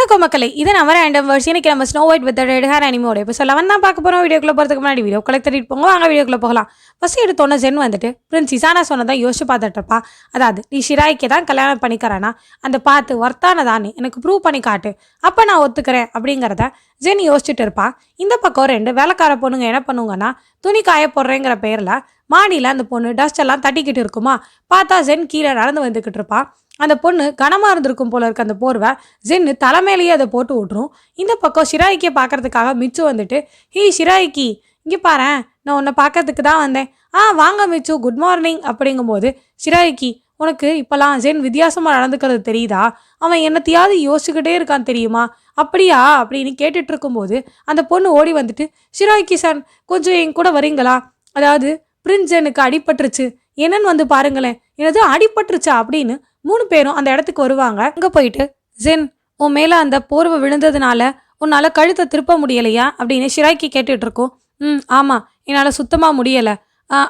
வணக்கம் மக்களை. இது நம்ம ரேண்டம் வேர்ஸ் இன்னைக்கு நம்ம snow white with red hair அனிமோட இப்போ சொல்ல தான் பார்க்க போகிறோம் வீடியோக்குள்ள போகிறதுக்கு முன்னாடி வீடியோ கலெக்ட் தட்டிட்டு போங்க வாங்க வீடியோக்குள்ளே போகலாம். ஃபஸ்ட்டு எடுத்தோன்னே ஜென் வந்துட்டு பிரின்ஸ் இசானா சொன்னதான் யோசிச்சு பார்த்துட்ருப்பா அதாவது நீ ஷிராய்க்கு தான் கல்யாணம் பண்ணிக்கிறேன்னா அந்த பார்த்து ஒர்த்தானதான்னு எனக்கு ப்ரூவ் பண்ணி காட்டு. அப்போ நான் ஒத்துக்கிறேன். அப்படிங்கிறத ஜென் யோசிச்சுட்டு இருப்பா. இந்த பக்கம் ரெண்டு வேலைக்கார பொண்ணுங்க என்ன பண்ணுங்கன்னா துணி காய போடுறேங்கிற பேரில் மாடியில் அந்த பொண்ணு டஸ்ட் எல்லாம் தட்டிக்கிட்டு இருக்குமா? பார்த்தா ஜென் கீழே நடந்து வந்துக்கிட்டு இருப்பா. அந்த பொண்ணு கனமாக இருந்திருக்கும் போல இருக்க அந்த போர்வை. ஜென்னு தலைமையிலேயே அதை போட்டு விட்ரும் இந்த பக்கம் ஷிராய்க்கியை பார்க்கறதுக்காக மிச்சு வந்துட்டு ஹே ஷிராய்க்கி இங்கே பாரு நான் உன்னை பார்க்கறதுக்கு தான் வந்தேன். ஆ வாங்க மிச்சு. குட் மார்னிங் அப்படிங்கும்போது ஷிராய்க்கி உனக்கு இப்போலாம் ஜென் வித்தியாசமாக நடந்துக்கிறது தெரியுதா? அவன் என்னத்தையாவது யோசிச்சுக்கிட்டே இருக்கான் தெரியுமா? அப்படியா? அப்படின்னு கேட்டுட்டு இருக்கும்போது அந்த பொண்ணு ஓடி வந்துட்டு ஷிராய்க்கி சார் கொஞ்சம் என் கூட வரீங்களா? அதாவது பிரிஞ்சனுக்கு அடிபட்டுருச்சு. என்னன்னு வந்து பாருங்களேன். எனது அடிபட்டுருச்சா அப்படின்னு மூணு பேரும் அந்த இடத்துக்கு வருவாங்க. அங்கே போயிட்டு ஜென் உன் மேலே அந்த போர்வை விழுந்ததுனால உன்னால் கழுத்தை திருப்ப முடியலையா? அப்படின்னு ஷிராய்க்கு கேட்டுட்ருக்கோம் ம் ஆமாம் என்னால் சுத்தமாக முடியலை.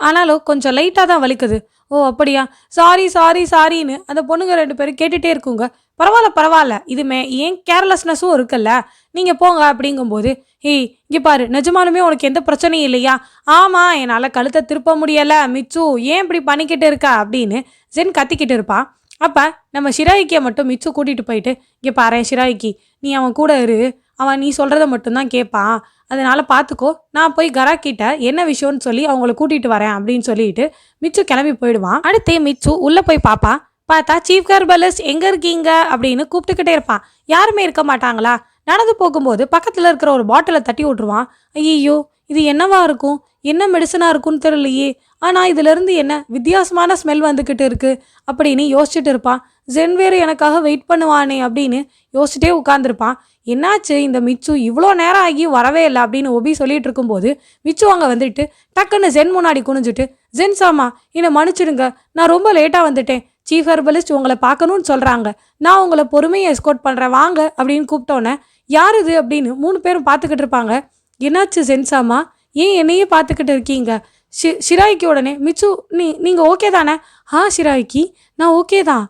ஆனாலும் கொஞ்சம் லைட்டாக தான் வலிக்குது. ஓ அப்படியா? சாரி சாரி சாரின்னு அந்த பொண்ணுங்க ரெண்டு பேரும் கேட்டுகிட்டே இருக்குங்க. பரவாயில்ல பரவாயில்ல. இதுமே ஏன் கேர்லெஸ்னஸும் இருக்குல்ல? நீங்கள் போங்க அப்படிங்கும்போது ஏய் இங்கே பாரு நிஜமானுமே உனக்கு எந்த பிரச்சனையும் இல்லையா? ஆமாம் என்னால் கழுத்தை திருப்ப முடியலை மிச்சு ஏன் இப்படி பண்ணிக்கிட்டு இருக்க? அப்படின்னு ஜென் கத்திக்கிட்டு இருப்பான் அப்போ நம்ம ஷிராய்க்கியை மட்டும் மிச்சு கூட்டிகிட்டு போயிட்டு இங்கே பாரு ஷிராய்க்கி நீ அவன் கூட இரு. அவன் நீ சொல்கிறத மட்டும்தான் கேட்பான் அதனால் பார்த்துக்கோ நான் போய் கரா கிட்ட என்ன விஷயம்னு சொல்லி அவங்கள கூட்டிகிட்டு வரேன் அப்படின்னு சொல்லிட்டு மிச்சு கிளம்பி போயிடுவான். அடுத்தே மிச்சு உள்ளே போய் பார்ப்பா பார்த்தா சீஃப் கர்பலஸ் எங்கே இருக்கீங்க? அப்படின்னு கூப்பிட்டுக்கிட்டே இருப்பான். யாருமே இருக்க மாட்டாங்களா? நடந்து போகும்போது பக்கத்தில் இருக்கிற ஒரு பாட்டிலை தட்டி விட்ருவான் ஐயோ இது என்னவா இருக்கும்? என்ன மெடிசனாக இருக்கும்னு தெரியலையே. ஆனால் இதுலேருந்து என்ன வித்தியாசமான ஸ்மெல் வந்துக்கிட்டு இருக்குது அப்படின்னு யோசிச்சுட்டு இருப்பான். ஜென் வேறு எனக்காக வெயிட் பண்ணுவானே அப்படின்னு யோசிச்சுட்டே உட்காந்துருப்பான் என்னாச்சு? இந்த மிச்சு இவ்வளோ நேரம் ஆகி வரவே இல்லை அப்படின்னு ஒபி சொல்லிட்டு இருக்கும்போது மிச்சு அங்கே வந்துட்டு டக்குன்னு ஜென் முன்னாடி குனிஞ்சிட்டு ஜென் சாமா என்னை மன்னிச்சிடுங்க. நான் ரொம்ப லேட்டாக வந்துட்டேன். சீஃப் ஹெர்பலிஸ்ட் உங்களை பார்க்கணும்னு சொல்கிறாங்க நான் உங்களை பொறுமையை எஸ்கோட் பண்ணுறேன் வாங்க அப்படின்னு கூப்பிட்டோன்னே யார் இது? அப்படின்னு மூணு பேரும் பார்த்துக்கிட்டு இருப்பாங்க. என்னாச்சு ஜென்சாமா ஏன் என்னையே பார்த்துக்கிட்டு இருக்கீங்க? ஷி ஷிராய்க்கு உடனே மிச்சு நீ நீங்கள் ஓகே தானே? ஆ ஷிராய்க்கு. நான் ஓகே தான்.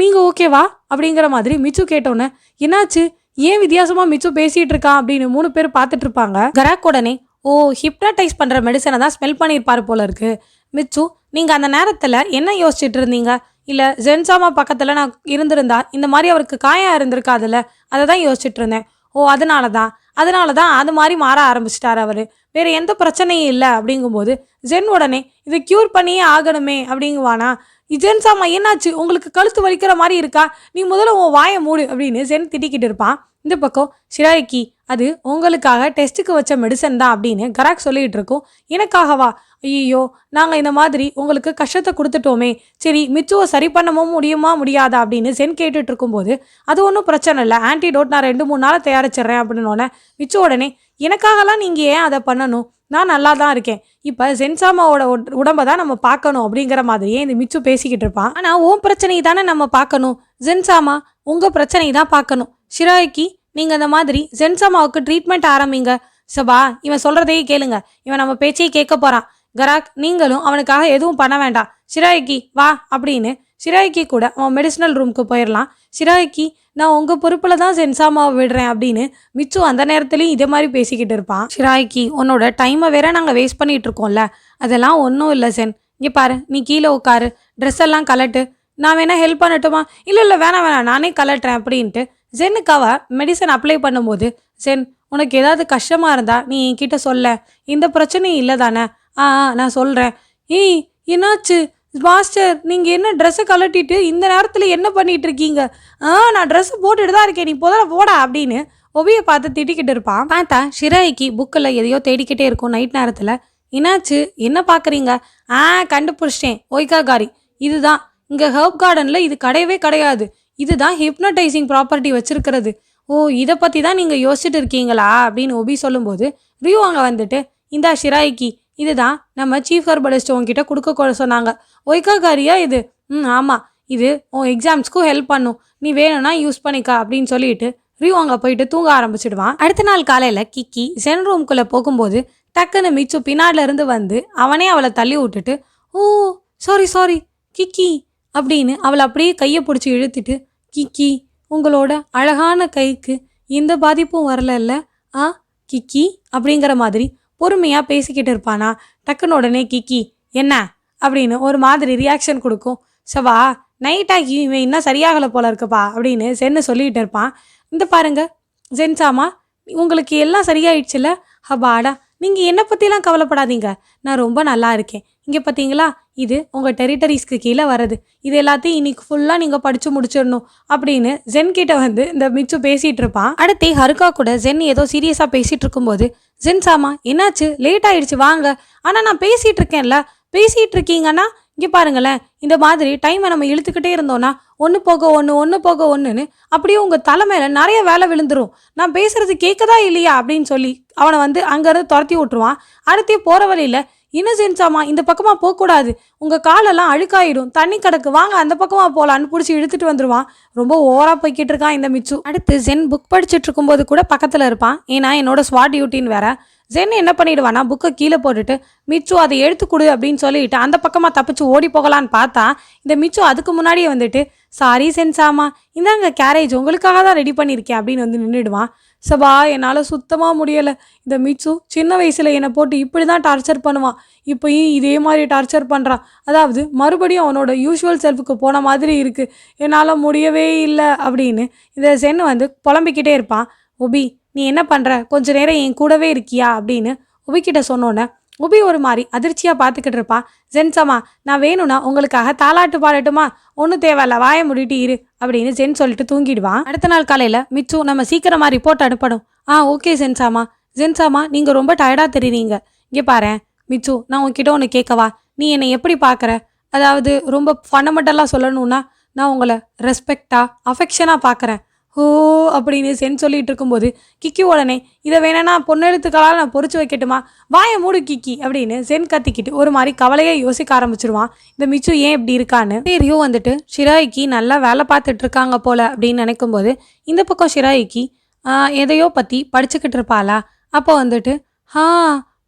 நீங்கள் ஓகேவா அப்படிங்கிற மாதிரி மிச்சு கேட்டோன்னே என்னாச்சு? ஏன் வித்தியாசமாக மிச்சு பேசிகிட்டு இருக்கான் அப்படின்னு மூணு பேர் பார்த்துட்டு இருப்பாங்க. கராக் உடனே ஓ ஹிப்னடைஸ் பண்ணுற மெடிசனை தான் ஸ்மெல் பண்ணியிருப்பாரு போல இருக்கு. மிச்சு நீங்கள் அந்த நேரத்தில் என்ன யோசிச்சுட்டு இருந்தீங்க? இல்லை ஜென்சாமா பக்கத்தில் நான் இருந்திருந்தா இந்த மாதிரி அவருக்கு காயம் இருந்திருக்காதுல்ல அதை தான் யோசிச்சுட்டு இருந்தேன். ஓ அதனால தான் அதனால தான் அது மாதிரி மாற ஆரம்பிச்சிட்டார் அவர். வேறு எந்த பிரச்சனையும் இல்லை. அப்படிங்கும்போது ஜென் உடனே இதை க்யூர் பண்ணியே ஆகணுமே அப்படிங்குவானா? ஜென்சாமா என்னாச்சு? உங்களுக்கு கழுத்து வலிக்கிற மாதிரி இருக்கா? நீ முதல்ல உன் வாயை மூடு அப்படின்னு ஜென் திட்டிக்கிட்டு இருப்பான் இந்த பக்கம் சிராய்க்கி அது உங்களுக்காக டெஸ்ட்டுக்கு வச்ச மெடிசன் தான் அப்படின்னு கராக் சொல்லிகிட்டு இருக்கோம். எனக்காகவா? ஐயோ நாங்கள் இந்த மாதிரி உங்களுக்கு கஷ்டத்தை கொடுத்துட்டோமே. சரி மிச்சுவை சரி பண்ணவும் முடியுமா முடியாதா? அப்படின்னு சென் கேட்டுட்டு இருக்கும்போது அது ஒன்றும் பிரச்சனை இல்லை. ஆன்டிடோட் நான் ரெண்டு மூணு நாள் தயாரிச்சிடுறேன் அப்படின்னோடனே மிச்சு உடனே எனக்காகலாம் நீங்கள் ஏன் அதை பண்ணணும்? நான் நல்லா தான் இருக்கேன். இப்போ சென்சாமாவோட உடம்பை தான் நம்ம பார்க்கணும் அப்படிங்கிற மாதிரியே இந்த மிச்சு பேசிக்கிட்டு இருப்பான். ஆனால் உன் பிரச்சனை தானே நம்ம பார்க்கணும். ஜென்சாமா உங்கள் பிரச்சனையை தான் பார்க்கணும். ஷிராய்க்கு நீங்கள் இந்த மாதிரி ஜென்சாமாவுக்கு ட்ரீட்மெண்ட் ஆரம்பிங்க. சபா இவன் சொல்கிறதையே கேளுங்க. இவன் நம்ம பேச்சையே கேட்க போகிறான் கராக் நீங்களும் அவனுக்காக எதுவும் பண்ண வேண்டாம். ஷிராய்க்கி வா அப்படின்னு ஷிராய்க்கி கூட அவன் மெடிசினல் ரூமுக்கு போயிடலாம். ஷிராய்க்கி நான் உங்கள் பொறுப்பில் தான் சென்சாமாவை விடுறேன் அப்படின்னு மிச்சு அந்த நேரத்துலையும் இதே மாதிரி பேசிக்கிட்டு இருப்பான் ஷிராய்க்கி உன்னோட டைமை வேற நாங்கள் வேஸ்ட் பண்ணிகிட்டு இருக்கோம்ல. அதெல்லாம் ஒன்றும் இல்லை சென். இங்கே பாரு நீ கீழே உட்காரு. ட்ரெஸ் எல்லாம் கலட்டு. நான் வேணால் ஹெல்ப் பண்ணட்டுமா? இல்லை இல்லை வேணாம் வேணாம். நானே கலட்டுறேன் அப்படின்ட்டு ஜென்னுக்கு மெடிசன் அப்ளை பண்ணும்போது ஜென் உனக்கு ஏதாவது கஷ்டமாக இருந்தால் நீ என்கிட்ட சொல்ல. இந்த பிரச்சனையும் இல்லை தானே? ஆ ஆ, நான் சொல்கிறேன் ஏய் என்னாச்சு? மாஸ்டர் நீங்கள் என்ன ட்ரெஸ்ஸை கலட்டிட்டு இந்த நேரத்தில் என்ன பண்ணிகிட்டு இருக்கீங்க? ஆ நான் ட்ரெஸ்ஸு போட்டுட்டு தான் இருக்கேன். நீ முதல்ல போடா அப்படின்னு ஒபியை பார்த்து திட்டிக்கிட்டு இருப்பான். பார்த்தா ஷிராய்க்கு புக்கில் எதையோ தேடிக்கிட்டே இருக்கும் நைட் நேரத்தில். என்னாச்சு? என்ன பார்க்குறீங்க? ஆ கண்டுபிடிச்சிட்டேன். ஒய்காகாரி இதுதான். இங்கே ஹர்ப் கார்டனில் இது கிடையவே கிடையாது. இதுதான் ஹிப்னடைசிங் ப்ராப்பர்ட்டி வச்சிருக்கிறது. ஓ இதை பற்றி தான் நீங்கள் யோசிச்சுட்டு இருக்கீங்களா? அப்படின்னு ஒபி சொல்லும்போது ரியூ அங்கே வந்துட்டு இந்தா ஷிராய்க்கு இதுதான். நம்ம சீஃப் ஹர்பலிஸ்ட் உங்ககிட்ட கொடுக்க சொன்னாங்க சொன்னாங்க. ஒய்காகாரியா இது? ம் ஆமாம் இது உன் எக்ஸாம்ஸ்க்கும் ஹெல்ப் பண்ணும். நீ வேணும்னா யூஸ் பண்ணிக்க அப்படின்னு சொல்லிட்டு ரியூ அங்கே போயிட்டு தூங்க ஆரம்பிச்சிடுவான். அடுத்த நாள் காலையில் கிக்கி சென் ரூம்குள்ளே போகும்போது டக்குன்னு மிச்சு பின்னாடிலேருந்து வந்து அவனே அவளை தள்ளி விட்டுட்டு ஓ சாரி சாரி கிக்கி அப்படின்னு அவளை அப்படியே கையை பிடிச்சி இழுத்துட்டு கிக்கி உங்களோட அழகான கைக்கு எந்த பாதிப்பும் வரலல்ல ஆ கிக்கி அப்படிங்கிற மாதிரி பொறுமையாக பேசிக்கிட்டு இருப்பானா? டக்குன்னு உடனே கிக்கி என்ன? அப்படின்னு ஒரு மாதிரி ரியாக்ஷன் கொடுக்கும். சவா நைட்டாகி இவன் இன்னும் சரியாகலை போல இருக்குப்பா அப்படின்னு சென்னு சொல்லிக்கிட்டு இருப்பான். இந்த பாருங்க ஜென்சாமா உங்களுக்கு எல்லாம் சரியாயிடுச்சுல? ஹபாடா நீங்கள் என்னை பற்றிலாம் கவலைப்படாதீங்க. நான் ரொம்ப நல்லா இருக்கேன். இங்கே பார்த்தீங்களா இது உங்கள் டெரிட்டரிஸ்க்கு கீழே வருது இது எல்லாத்தையும் இன்னைக்கு ஃபுல்லாக நீங்கள் படித்து முடிச்சிடணும் அப்படின்னு ஜென் கிட்ட வந்து இந்த மிச்சு பேசிகிட்டு இருப்பான். அடுத்து ஹருக்கா கூட ஜென் ஏதோ சீரியஸாக பேசிகிட்டு இருக்கும்போது ஜென் சாமா என்னாச்சு? லேட் ஆயிடுச்சு வாங்க. ஆனால் நான் பேசிகிட்டு இருக்கேன்ல. பேசிகிட்டு இருக்கீங்கன்னா இங்கே பாருங்களேன். இந்த மாதிரி டைமை நம்ம இழுத்துக்கிட்டே இருந்தோன்னா ஒன்று போக ஒன்று ஒன்று போக ஒன்றுன்னு அப்படியே உங்கள் தலைமையில் நிறைய வேலை விழுந்துரும். நான் பேசுகிறது கேட்கதா இல்லையா அப்படின்னு சொல்லி அவனை வந்து அங்கேருந்து துரத்தி விட்டுருவான். அடுத்தே போகிற வழியில் இன்னசென்ஸாமா இந்த பக்கமாக போகக்கூடாது. உங்கள் காலெல்லாம் அழுக்காயிடும். தண்ணி கிடக்கு வாங்க அந்த பக்கமாக போகலான்னு பிடிச்சி இழுத்துட்டு வந்துடுவான் ரொம்ப ஓவராக போய்கிட்டு இருக்கான் இந்த மிச்சு. அடுத்து ஜென் புக் படிச்சுட்டு இருக்கும்போது கூட பக்கத்தில் இருப்பான். ஏன்னா என்னோட ஸ்வாட் டியூட்டின்னு வேற. ஜென் என்ன பண்ணிடுவானா புக்கை கீழே போட்டுட்டு மிச்சு அதை எடுத்து கொடு அப்படின்னு சொல்லிட்டு அந்த பக்கமாக தப்பிச்சு ஓடி போகலான்னு பார்த்தா இந்த மிச்சு அதுக்கு முன்னாடியே வந்துட்டு சாரி சென்சாமா இந்தாங்க கேரேஜ் உங்களுக்காக தான் ரெடி பண்ணியிருக்கேன் அப்படின்னு வந்து நின்றுடுவான் சபா என்னால் சுத்தமாக முடியலை. இந்த மிச்சு சின்ன வயசில் என்னை போட்டு இப்படி தான் டார்ச்சர் பண்ணுவான். இப்போயும் இதே மாதிரி டார்ச்சர் பண்ணுறான் அதாவது மறுபடியும் அவனோட யூஷுவல் செல்ஃபுக்கு போன மாதிரி இருக்குது என்னால் முடியவே இல்லை அப்படின்னு இந்த சென் வந்து புலம்பிக்கிட்டே இருப்பான். ஒபி நீ என்ன பண்ணுற கொஞ்ச நேரம் என் கூடவே இருக்கியா? அப்படின்னு ஒபிக்கிட்ட சொன்னோன்னே உபி ஒரு மாதிரி அதிர்ச்சியாக பார்த்துக்கிட்டு இருப்பா. ஜென்சம்மா நான் வேணும்னா உங்களுக்காக தாலாட்டு பாடட்டுமா? ஒன்றும் தேவையில்ல வாய முடிட்டு இரு அப்படின்னு ஜென் சொல்லிட்டு தூங்கிடுவான் அடுத்த நாள் காலையில் மிச்சு நம்ம சீக்கிரமாக ரிப்போர்ட் அனுப்பணும். ஆ ஓகே ஜென்சாமா ஜென்சாமா நீங்கள் ரொம்ப டயர்டாக தெரியுறீங்க. இங்கே பாரு மிச்சு நான் உன்கிட்ட ஒன்று கேட்கவா? நீ என்னை எப்படி பார்க்குற அதாவது ரொம்ப ஃபண்டமெண்டலாக சொல்லணும்னா நான் உங்களை ரெஸ்பெக்டாக அஃபெக்ஷனாக பார்க்குறேன் ஓ அப்படின்னு சென் சொல்லிட்டு இருக்கும்போது கிக்கி உடனே இதை வேணா பொண்ணெழுத்துக்களால் நான் பொறிச்சு வைக்கட்டுமா? வாயை மூடு கிக்கி அப்படின்னு சென் கத்திக்கிட்டு ஒரு மாதிரி கவலையை யோசிக்க ஆரம்பிச்சிருவான். இந்த மிச்சு ஏன் இப்படி இருக்கான்னு. தெரியும் வந்துட்டு ஷிராய்க்கு நல்லா வேலை பார்த்துட்டு இருக்காங்க போல அப்படின்னு நினைக்கும்போது இந்த பக்கம் ஷிராய்க்கு எதையோ பற்றி படிச்சுக்கிட்டு இருப்பாளா? அப்போ வந்துட்டு ஹா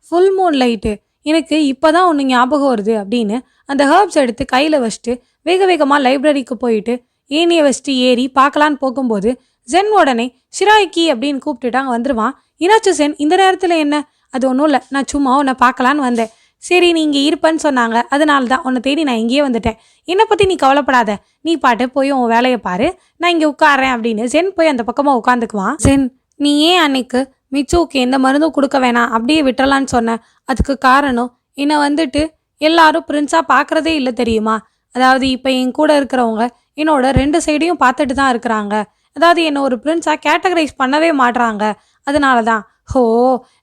ஃபுல் மூன் லைட்டு எனக்கு இப்போ தான் ஒன்று ஞாபகம் வருது அப்படின்னு அந்த ஹேர்ப்ஸ் எடுத்து கையில் வச்சுட்டு வேக வேகமாக லைப்ரரிக்கு போயிட்டு ஏனியை வச்சுட்டு ஏறி பார்க்கலான்னு போகும்போது ஜென் உடனே ஷிராய்க்கி அப்படின்னு கூப்பிட்டுட்டு வந்துடுவான் இனாச்சு சென் இந்த நேரத்தில் என்ன? அது ஒன்றும் இல்லை. நான் சும்மா உன்னை பார்க்கலான்னு வந்தேன். சரி நீ இங்கே இருப்பேன்னு சொன்னாங்க. அதனால தான் உன்னை தேடி நான் இங்கேயே வந்துட்டேன். என்னை பற்றி நீ கவலைப்படாத. நீ பாட்டு போய் உன் வேலையை பாரு. நான் இங்கே உட்காறேன் அப்படின்னு சென் போய் அந்த பக்கமாக உட்காந்துக்குவான் சென் நீ ஏன் அன்னைக்கு மிச்சுவுக்கு எந்த மருந்தும் கொடுக்க வேணாம்? அப்படியே விட்டுறலான்னு சொன்ன. அதுக்கு காரணம் என்னை வந்துட்டு எல்லாரும் பிரின்ஸாக பார்க்குறதே இல்லை தெரியுமா? அதாவது இப்போ என் கூட இருக்கிறவங்க என்னோட ரெண்டு சைடையும் பார்த்துட்டு தான் இருக்கிறாங்க. அதாவது என்னை ஒரு பிரின்ஸாக கேட்டகரைஸ் பண்ணவே மாட்றாங்க. அதனால தான் ஹோ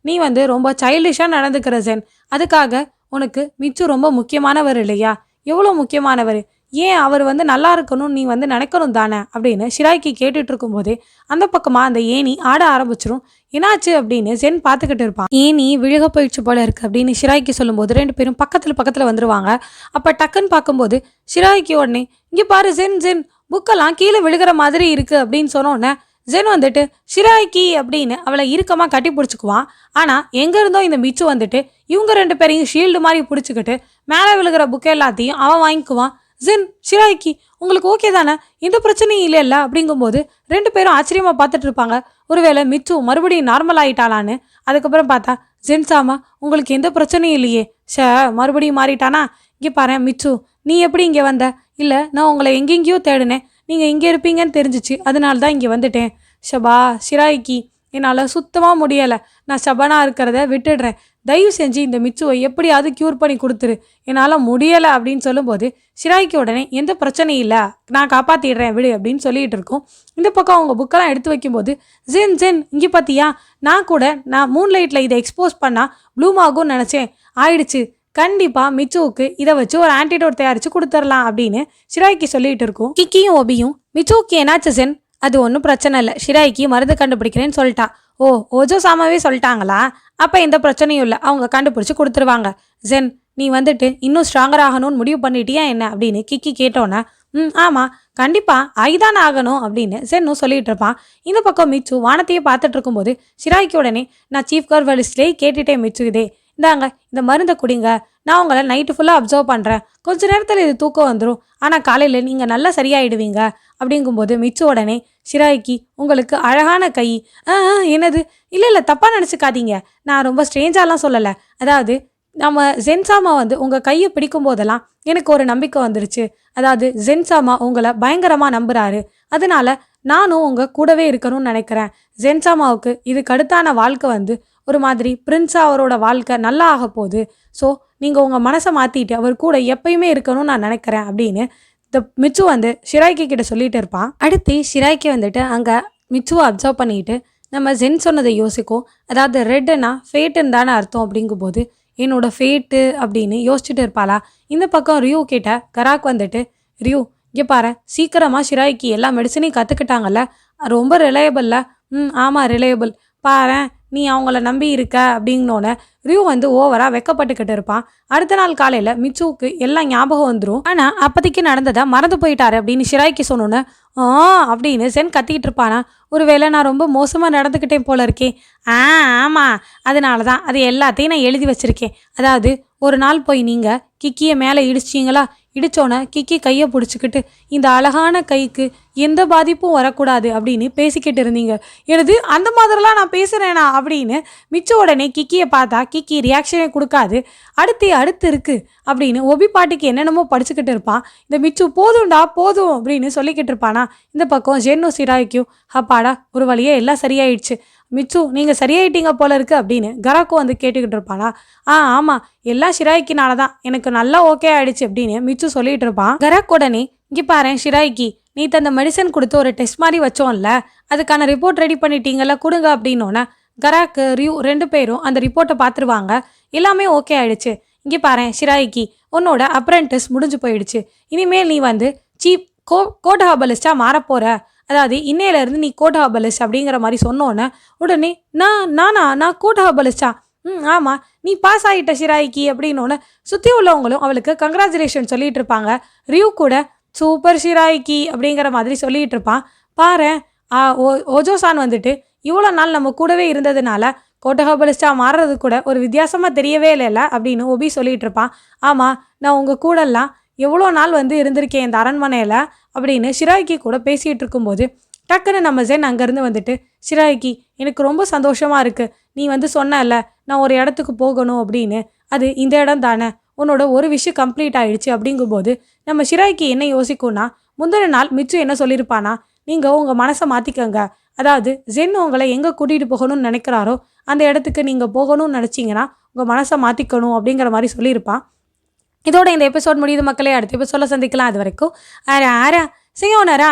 நீ வந்து ரொம்ப சைல்டிஷாக நடந்துக்கிற ஜென் அதுக்காக உனக்கு மிச்சு ரொம்ப முக்கியமானவர் இல்லையா? எவ்வளோ முக்கியமானவர்? ஏன் அவர் வந்து நல்லா இருக்கணும்னு நீ வந்து நினைக்கணும் தானே அப்படின்னு ஷிராய்க்கு கேட்டுட்டு இருக்கும்போதே அந்த பக்கமாக அந்த ஏணி ஆட ஆரம்பிச்சிரும். என்னாச்சு அப்படின்னு ஜென் பார்த்துக்கிட்டு இருப்பான். ஏணி விழுக போயிடுச்சு போல இருக்கு அப்படின்னு ஷிராய்க்கு சொல்லும்போது ரெண்டு பேரும் பக்கத்தில் பக்கத்தில் வந்துருவாங்க. அப்போ டக்குன்னு பார்க்கும்போது ஷிராய்க்கு உடனே இங்கே பாரு ஜென் ஜென் புக்கெல்லாம் கீழே விழுகிற மாதிரி இருக்குது அப்படின்னு சொன்னோன்னே ஜென் வந்துட்டு ஷிராய்க்கி அப்படின்னு அவளை இறுக்கமாக கட்டி பிடிச்சிக்குவான். ஆனால் எங்கேருந்தோ இந்த மிச்சு வந்துட்டு இவங்க ரெண்டு பேரையும் ஷீல்டு மாதிரி பிடிச்சிக்கிட்டு மேலே விழுகிற புக்கை எல்லாத்தையும் அவன் வாங்கிக்குவான். ஜென் ஷிராய்க்கி உங்களுக்கு ஓகே தானே? எந்த பிரச்சனையும் இல்லைல்ல அப்படிங்கும்போது ரெண்டு பேரும் ஆச்சரியமாக பார்த்துட்டு இருப்பாங்க. ஒருவேளை மிச்சு மறுபடியும் நார்மல் ஆகிட்டாளான்னு அதுக்கப்புறம் பார்த்தா ஜென் சாமா உங்களுக்கு எந்த பிரச்சனையும் இல்லையே. ஷே மறுபடியும் மாறிட்டானா? இங்கே பாரு மிச்சு நீ எப்படி இங்கே வந்த? இல்லை நான் உங்களை எங்கெங்கேயோ தேடினேன். நீங்கள் இங்கே இருப்பீங்கன்னு தெரிஞ்சிச்சு. அதனால தான் இங்கே வந்துட்டேன். ஷபா ஷிராய்க்கி என்னால் சுத்தமாக முடியலை. நான் சபனாக இருக்கிறத விட்டுடுறேன். தயவு செஞ்சு இந்த மிச்சுவை எப்படியாவது க்யூர் பண்ணி கொடுத்துரு. என்னால் முடியலை அப்படின்னு சொல்லும்போது ஷிராய்க்கு உடனே எந்த பிரச்சனையும் இல்லை. நான் காப்பாற்றிடுறேன் விடு அப்படின்னு சொல்லிட்டு இருக்கோம். இந்த பக்கம் அவங்க புக்கெல்லாம் எடுத்து வைக்கும்போது ஜென் ஜென் இங்கே பார்த்தியா நான் கூட நான் மூன் லைட்டில் இதை எக்ஸ்போஸ் பண்ணால் ப்ளூம் ஆகும்னு நினச்சேன். ஆயிடுச்சு. கண்டிப்பாக மிச்சுவுக்கு இதை வச்சு ஒரு ஆன்டிடோட் தயாரித்து கொடுத்துடலாம் அப்படின்னு ஷிராய்க்கு சொல்லிட்டு இருக்கோம். கிக்கியும் ஒபியும் மிச்சுவுக்கு என்னாச்சு ஜென்? அது ஒன்றும் பிரச்சனை இல்லை. ஷிராய்க்கு மருந்து கண்டுபிடிக்கிறேன்னு சொல்லிட்டா. ஓ ஓஜோ சாமாவே சொல்லிட்டாங்களா? அப்போ எந்த பிரச்சனையும் இல்லை. அவங்க கண்டுபிடிச்சி கொடுத்துருவாங்க. ஜென் நீ வந்துட்டு இன்னும் ஸ்ட்ராங்கர் ஆகணும்னு முடிவு பண்ணிட்டியா என்ன? அப்படின்னு கிக்கி கேட்டோன்னே ம் ஆமாம் கண்டிப்பாக ஐதான் ஆகணும் அப்படின்னு சென்னும் சொல்லிட்டு இருப்பான். இந்த பக்கம் மிச்சு வானத்தையே பார்த்துட்டு இருக்கும்போது ஷிராய்க்கு உடனே நான் சீஃப் கர்வலிஸ்ட்லேயே கேட்டுட்டேன் மிச்சு இதே. இந்தாங்க இந்த மருந்தை குடிங்க. நான் உங்களை நைட்டு ஃபுல்லாக அப்சர்வ் பண்ணுறேன் கொஞ்ச நேரத்தில் இது தூக்கம் வந்துடும் ஆனால் காலையில் நீங்கள் நல்லா சரியாயிடுவீங்க. அப்படிங்கும்போது மிச்ச உடனே ஷிராய்க்கு உங்களுக்கு அழகான கை. என்னது? இல்லை இல்லை தப்பாக நினச்சிக்காதீங்க. நான் ரொம்ப ஸ்ட்ரேஞ்சாலாம் சொல்லலை. அதாவது நம்ம ஜென்சாமா வந்து உங்கள் கையை பிடிக்கும் போதெல்லாம் எனக்கு ஒரு நம்பிக்கை வந்துருச்சு. அதாவது ஜென்சாமா உங்களை பயங்கரமாக நம்புகிறாரு அதனால நானும் உங்கள் கூடவே இருக்கணும்னு நினைக்கிறேன். ஜென்சாமாவுக்கு இதுக்கு அடுத்தான வாழ்க்கை வந்து ஒரு மாதிரி பிரின்ஸா அவரோட வாழ்க்கை நல்லா ஆக போகுது. ஸோ நீங்கள் உங்கள் மனசை மாற்றிட்டு அவர் கூட எப்பயுமே இருக்கணும்னு நான் நினைக்கிறேன் அப்படின்னு இந்த மிச்சு வந்து ஷிராய்க்கு கிட்ட சொல்லிட்டு இருப்பான். அடுத்து ஷிராய்க்கு வந்துட்டு அங்கே மிச்சுவை அப்சர்வ் பண்ணிட்டு நம்ம ஜென் சொன்னதை யோசிக்கும். அதாவது ரெட்டுனா ஃபேட்டுன்னு தானே அர்த்தம் அப்படிங்கும்போது என்னோட ஃபேட்டு அப்படின்னு யோசிச்சுட்டு இருப்பாளா? இந்த பக்கம் ரியூ கிட்ட கராக் வந்துட்டு ரியூ இங்கே பாரு சீக்கிரமாக ஷிராய்க்கு எல்லா மெடிசனையும் கற்றுக்கிட்டாங்கல்ல ரொம்ப ரிலையபிளில் ம் ஆமாம் ரிலையபிள் பாரு நீ அவங்கள நம்பி இருக்க அப்படிங்கனோடனே ரியூ வந்து ஓவராக வெக்கப்பட்டுக்கிட்டு இருப்பான். அடுத்த நாள் காலையில் மிச்சுவுக்கு எல்லாம் ஞாபகம் வந்துடும் ஆனால் அப்போதைக்கு நடந்ததை மறந்து போயிட்டாரு அப்படின்னு ஷிராய்க்கு சொன்னோன்னே ஆ அப்படின்னு சென் கத்திக்கிட்டு இருப்பானா. ஒருவேளை நான் ரொம்ப மோசமாக நடந்துக்கிட்டேன் போல இருக்கேன் ஆ ஆமாம் அதனால தான் அது எல்லாத்தையும் நான் எழுதி வச்சுருக்கேன். அதாவது ஒரு நாள் போய் நீங்கள் கிக்கியை மேலே இடிச்சிங்களா இடிச்சோன்னே கிக்கி கையை பிடிச்சிக்கிட்டு இந்த அழகான கைக்கு எந்த பாதிப்பும் வரக்கூடாது அப்படின்னு பேசிக்கிட்டு இருந்தீங்க. எனது அந்த மாதிரிலாம் நான் பேசுகிறேனா அப்படின்னு மிச்ச உடனே கிக்கியை பார்த்தா கிக்கி ரியாக்ஷனே கொடுக்காது. அடுத்து அடுத்து இருக்குது அப்படின்னு ஒபி பாட்டுக்கு என்னென்னமோ படிச்சுக்கிட்டு இருப்பான். இந்த மிச்சு போதும்டா போதும் அப்படின்னு சொல்லிக்கிட்டு இருப்பானா. இந்த பக்கம் ஜென்னு சிராய்க்கும் அப்பாடா ஒரு வழியே எல்லாம் சரியாயிடுச்சு. மிச்சு நீங்கள் சரியாயிட்டீங்க போல இருக்குது அப்படின்னு கராக்கோ வந்து கேட்டுக்கிட்டு இருப்பானா. ஆ ஆமாம் எல்லாம் ஷிராய்க்கினால தான் எனக்கு நல்லா ஓகே ஆயிடுச்சு அப்படின்னு மிச்சு சொல்லிகிட்டு இருப்பான். கராக் உடனே இங்கே பாரு ஷிராய்க்கி நீ தந்த மெடிசன் கொடுத்து ஒரு டெஸ்ட் மாதிரி வச்சோம்ல அதுக்கான ரிப்போர்ட் ரெடி பண்ணிட்டீங்கல்ல கொடுங்க அப்படின்னோன்னே கராக்கு ரியூ ரெண்டு பேரும் அந்த ரிப்போர்ட்டை பார்த்துருவாங்க எல்லாமே ஓகே ஆயிடுச்சு. இங்கே பாரு ஷிராய்க்கு உன்னோட அப்ரெண்டிஸ் முடிஞ்சு போயிடுச்சு. இனிமேல் நீ வந்து சீப் கோ கோட் ஹாபலிஸ்டாக மாறப்போற அதாவது இன்னையிலேருந்து நீ கோட் ஹாபலிஸ்ட் அப்படிங்கிற மாதிரி சொன்னோன்னே உடனே நான் நானா நான் கோட் ஹாபலிஸ்டா ம் ஆமாம் நீ பாஸ் ஆகிட்ட ஷிராய்க்கு அப்படின்னோடனே சுற்றி உள்ளவங்களும் அவளுக்கு கங்க்ராச்சுலேஷன் சொல்லிட்டு இருப்பாங்க. ரியூ கூட சூப்பர் ஷிராய்க்கி அப்படிங்கிற மாதிரி சொல்லிகிட்டு இருப்பான் பாரு ஓஜோசான் வந்துட்டு இவ்வளோ நாள் நம்ம கூடவே இருந்ததுனால கோட்டஹபலிஸ்டாக மாறுறது கூட ஒரு வித்தியாசமாக தெரியவே இல்லைல்ல அப்படின்னு ஒபி சொல்லிகிட்டு இருப்பான் ஆமாம் நான் உங்கள் கூடலாம் எவ்வளோ நாள் வந்து இருந்திருக்கேன் இந்த அரண்மனையில் அப்படின்னு ஷிராய்க்கி கூட பேசிகிட்டு இருக்கும்போது டக்குன்னு நம்ம ஜென் அங்கேருந்து வந்துட்டு ஷிராய்க்கி எனக்கு ரொம்ப சந்தோஷமாக இருக்குது நீ வந்து சொன்னல நான் ஒரு இடத்துக்கு போகணும் அப்படின்னு. அது இந்த இடம் தானே? உன்னோட ஒரு விஷயம் கம்ப்ளீட் ஆயிடுச்சு அப்படிங்கும்போது நம்ம ஷிராய்க்கு என்ன யோசிக்கும்னா முந்தின நாள் மிச்சு என்ன சொல்லியிருப்பானா நீங்கள் உங்கள் மனசை மாற்றிக்கங்க அதாவது ஜென் உங்களை எங்கே கூட்டிகிட்டு போகணும்னு நினைக்கிறாரோ அந்த இடத்துக்கு நீங்கள் போகணும்னு நினச்சிங்கன்னா உங்கள் மனசை மாற்றிக்கணும் அப்படிங்கிற மாதிரி சொல்லியிருப்பான். இதோட இந்த எபிசோட் முடியுது மக்களே. அடுத்த எபிசோட சந்திக்கலாம். அது வரைக்கும் ஆரா ஆரா செய்யோனரா